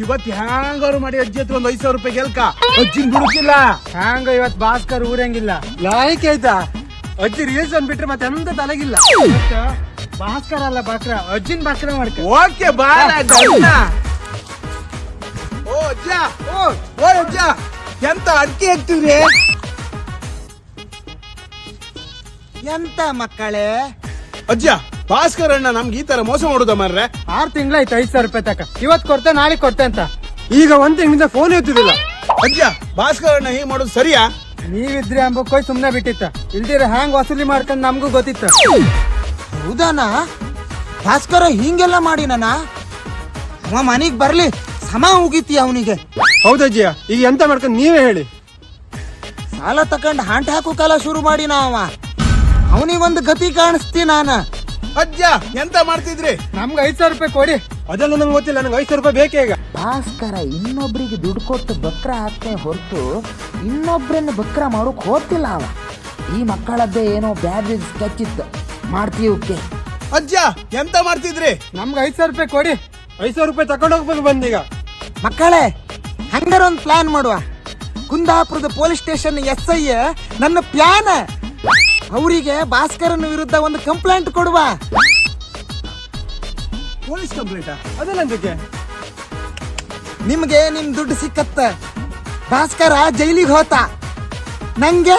ಇವತ್ ಹ್ಯಾಂಗಾರು ಮಾಡಿ ಅಜ್ಜಿ ಹತ್ರ ಒಂದ್ ಐದ್ ಸಾವಿರ ರೂಪಾಯಿ ಗೆಲ್ಕ? ಅಜ್ಜಿನ್ ಬಿಡುಕಿಲ್ಲ ಹ್ಯಾಂಗ ಇವತ್ ಭಾಸ್ಕರ್ ಊರಂಗಿಲ್ಲ. ಲಾಯಕ್ ಆಯ್ತಾ ಅಜ್ಜಿ ರೀಲ್ಸ್ ಅಂದ್ಬಿಟ್ರೆ ಮತ್ತೆ ಎಂತ ತಲೆಗಿಲ್ಲ. ಭಾಸ್ಕರ್ ಅಲ್ಲ ಬಾಕ್ರ ಅಜ್ಜಿನ್ ಭಾಸ್ಕರ ಮಾಡ್ಕ. ಓಕೆ ಬಾಳ. ಓ ಅಜ್ಜ. ಓ ಓ ಅಜ್ಜ. ಎಂತ ಅಡ್ಕೆ ಹಾಕ್ತಿವ್ರಿ? ಎಂತ ಮಕ್ಕಳೇ? ಅಜ್ಜ ಭಾಸ್ಕರ್ ಅಣ್ಣ ನಮ್ಗೆ ಈ ತರ ಮೋಸ ಮಾಡುದ ಮಾರ್ರೆ? ಆರ್ ತಿಂಗ್ಳಾಯ್ತು ಐದ್ ಸಾವಿರ ರೂಪಾಯಿ ತಕ. ಇವತ್ ಕೊಡ್ತೆ ನಾಳೆ ಕೊಡ್ತೆ ಅಂತ. ಈಗ ಒಂದ್ ತಿಂಗಳಿಂದ ಫೋನ್ ಎತ್ತಿದಿಲ್ಲ ಅಜ್ಜ ಭಾಸ್ಕರ್ ಅಣ್ಣ ಹೀಗ್ ಮಾಡೋದು ಸರಿಯಾ? ನೀವಿದ್ರಿ ಅಂಬಕ್ಕೋಯ್ ಸುಮ್ನೆ ಬಿಟ್ಟಿತ್ತ. ಇಲ್ದಿರ ಹ್ಯಾಂಗ್ ವಸೂಲಿ ಮಾಡ್ಕೊಂಡ್ ನಮ್ಗೂ ಗೊತ್ತಿತ್ತು? ಹೌದಾನ? ಭಾಸ್ಕರ ಹಿಂಗೆಲ್ಲ ಮಾಡಿನನ ಅವ ಮನೆಗ್ ಬರ್ಲಿ ಸಮ ಹೋಗಿತಿ ಅವನಿಗೆ. ಹೌದಜ್ಜಿಯ ಈಗ ಎಂತ ಮಾಡ್ಕೊಂಡ್ ನೀವೇ ಹೇಳಿ. ಸಾಲ ತಕೊಂಡ್ ಹಾಂಟ್ ಹಾಕು ಕಾಲ ಶುರು ಮಾಡಿನ ಅವ ಅವನಿಗೊಂದು ಗತಿ ಕಾಣಿಸ್ತಿ ನಾನ. ಅಜ್ಜ ಎಂತ ಮಾಡ್ತಿದ್ರಿ? ನಮ್ಗೆ ಐದ್ ಸಾವಿರ ರೂಪಾಯಿ ಕೊಡಿ. ಅದೆಲ್ಲ ನಂಗೆ ಗೊತ್ತಿಲ್ಲ ನಂಗೆ ಐದ್ ಸಾವಿರ ರೂಪಾಯಿ ಬೇಕೇ ಈಗ. ಭಾಸ್ಕರ ಇನ್ನೊಬ್ರಿಗೆ ದುಡ್ಡು ಕೊಟ್ಟು ಬಕ್ರ ಹಾಕ್ತೇ ಹೊರತು ಇನ್ನೊಬ್ರನ್ನ ಬಕ್ರ ಮಾಡೋಕ್ ಹೋಗ್ತಿಲ್ಲ ಅವ. ಈ ಮಕ್ಕಳದ್ದೇ ಏನೋ ಬ್ಯಾಡ್ ಸ್ಕೆಚ್ ಇತ್ತು. ಮಾಡ್ತೀವಕ್ಕೆ ಅಜ್ಜ ಎಂತ ಮಾಡ್ತಿದ್ರಿ? ನಮ್ಗೆ ಐದ್ ಸಾವಿರ ರೂಪಾಯಿ ಕೊಡಿ. ಐದ್ ಸಾವಿರ ರೂಪಾಯಿ ತಗೊಂಡ್ ಹೋಗ್ಬೇಕು ಬಂದೀಗ ಮಕ್ಕಳೇ ಹಂಗಾರ ಒಂದು ಪ್ಲಾನ್ ಮಾಡುವ. ಕುಂದಾಪುರದ ಪೊಲೀಸ್ ಸ್ಟೇಷನ್ ಎಸ್ ಐ ನನ್ನ ಪ್ಲಾನ್ ಅವರಿಗೆ ಭಾಸ್ಕರನ ವಿರುದ್ಧ ಒಂದು ಕಂಪ್ಲೇಂಟ್ ಕೊಡುವ. ಪೊಲೀಸ್ ಕಂಪ್ಲೇಂಟ್ ಅದೆಲ್ಲ ನಿಮ್ಗೆ ನಿಮ್ ದುಡ್ಡು ಸಿಕ್ಕತ್ತ. ಭಾಸ್ಕರ ಜೈಲಿಗೆ ಹೋತ. ನಂಗೆ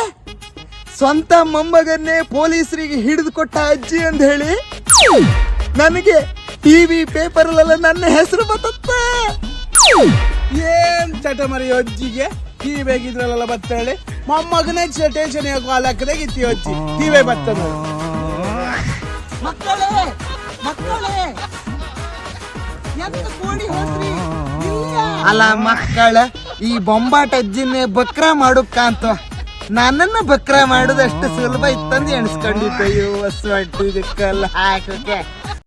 ಸ್ವಂತ ಮೊಮ್ಮಗನ್ನೇ ಪೊಲೀಸರಿಗೆ ಹಿಡಿದು ಕೊಟ್ಟ ಅಜ್ಜಿ ಅಂತ ಹೇಳಿ ನನಗೆ ಟಿವಿ ಪೇಪರ್ ನನ್ನ ಹೆಸರು ಬತ್ತ ಏನ್ ಚಟ ಮರಿ ಅಜ್ಜಿಗೆ? ಟಿ ಬೇಕಿದ್ರಲ್ಲ ಬತ್ತಾಳೆ? ಮೊಮ್ಮಗನೇ ಟೆನ್ಷನ್ ಲೆಕ್ಕದಾಗ ಇತ್ತಿ ಅಜ್ಜಿ ನೀವೇ ಬತ್ತದ. ಮಕ್ಕಳೇ ಮಕ್ಕಳೇ. ಅಲ್ಲ ಮಕ್ಕಳ ಈ ಬೊಂಬಾಟ ಅಜ್ಜಿನೇ ಬಕ್ರ ಮಾಡುಕ್ಕ ಅಂತ. ನನ್ನನ್ನು ಬಕ್ರ ಮಾಡುದಷ್ಟು ಸುಲಭ ಇತ್ತಂದು ಎಣಿಸ್ಕೊಂಡಿದ್ದೆ. ಇವು ಹೊಸ ಹಾಕಕ್ಕೆ.